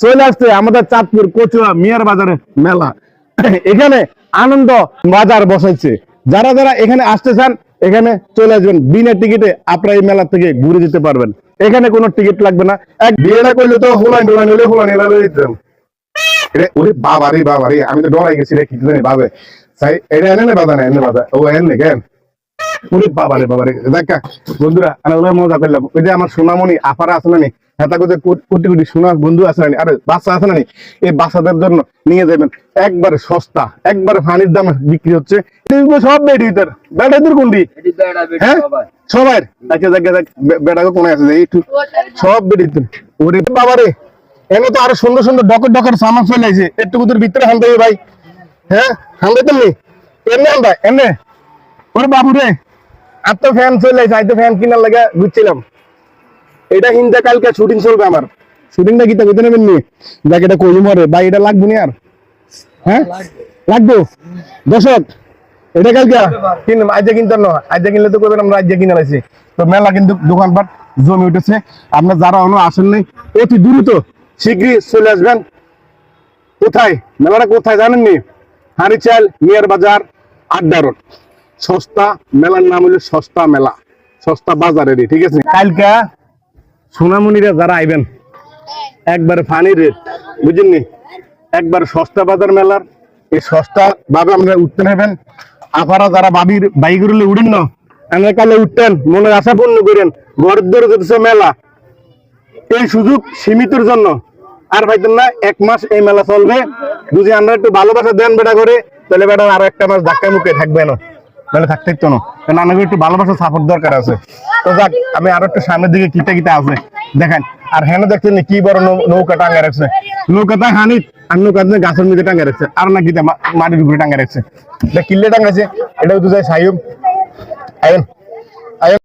চলে আসছে আমাদের চাঁদপুর কচুয়া মিয়ার বাজারে মেলা। এখানে আনন্দ বাজার বসাইছে। যারা যারা এখানে আসতে চান, এখানে চলে আসবেন। বিনা টিকিটে আপনারা এই মেলা থেকে ঘুরে যেতে পারবেন। এখানে কোনো টিকিট লাগবে না। এক বিয়েটা করলে তো হোলাই ডোলাই নিলে হোলাই নিলে দিতাম ওরে বাবা রে বাবা রে আমি তো ডরাই গেছি রে, কি জানি বাবে এটা এনে বাধা না এনে বাধা ও, এনে কেন? ওরে বাবা রে বাবা রে দেখা বন্ধুরা আমি ওরা মজা করলাম। ওই যে আমার সোনামণি আপারা আছে না নি? হেতা কোথায় কোটি কোটি সোনা বন্ধু আছে না আরে বাচ্চা আছে না নি? এই বাচ্চাদের জন্য নিয়ে যাবেন। একবারে সস্তা একবারে দামে বিক্রি হচ্ছে। সব বেডি তোর কোনটি? হ্যাঁ? আচ্ছা দেখা বেড়াকে কোনে আছে? একটু সব তোর ওরে বাবা রে এনে তো আরও সুন্দর সুন্দর ডকর ডকর সামান একটু তোর ভিতরে হান দেবে ভাই। হ্যাঁ হান দেবে তুমি এমনি হান দেয় এমনি। ওরে বাবু রে। আর তো ফ্যান চলে তো ফ্যান কিনার লাগে বুঝছিলাম। এটা হিন্দা কালকে শুটিং চলবে আমার। শুটিংটা কিতা কইতে নেবেন নি? দেখ এটা কই মরে ভাই এটা লাগবে না আর? হ্যাঁ? লাগবে। দর্শক এটা কালকে কিন আজকে কিনতাম না। আজকে কিনলে তো আমরা আজকে কিনে লাইছি। তো মেলা কিন্তু দোকানপাট জমে উঠেছে। আপনার যারা এখনও আসেন নাই অতি দ্রুত শীঘ্রই চলে আসবেন। কোথায়? মেলাটা কোথায় জানেন নি? হারিচাল মিয়ার বাজার আড্ডা রোড। সস্তা মেলার নাম হলো সস্তা মেলা, সস্তা বাজারেরই ঠিক আছে? কালকা সোনামণিরা যারা আইবেন, একবার ফানি রেট বুঝেননি একবার সস্তা বাজার মেলার, এই সস্তা ভাবে আমরা উঠতে নেবেন। আপনারা যারা বাবির বাইকগুলো উঠেন না আমরা কালে উঠতেন, মনের আশা পূর্ণ করেন ঘর ধরে যেতেছে মেলা। এই সুযোগ সীমিতর জন্য। আর ভাইতেন না, এক মাস এই মেলা চলবে। যদি আমরা একটু ভালোবাসা দেন বেটা করে, তাহলে বেটা আরও একটা মাস ধাক্কা মুখে থাকবে না। তাহলে থাকতে তো না। কারণ আমাকে একটু ভালোবাসা সাপোর্ট দরকার আছে। তো যাক, আমি আরও একটু সামনের দিকে কিটা কিটা আছে। দেখেন, আর হেন দেখছেন কি বড় নৌকা টাঙ্গা রাখছে। নৌকাটা হানি আর নৌকা গাছের মধ্যে টাঙ্গা রাখছে। আর না কিটা মাটির উপরে টাঙ্গা রাখছে। কিল্লে টাঙ্গাছে এটাও তো যায় সাইম আইন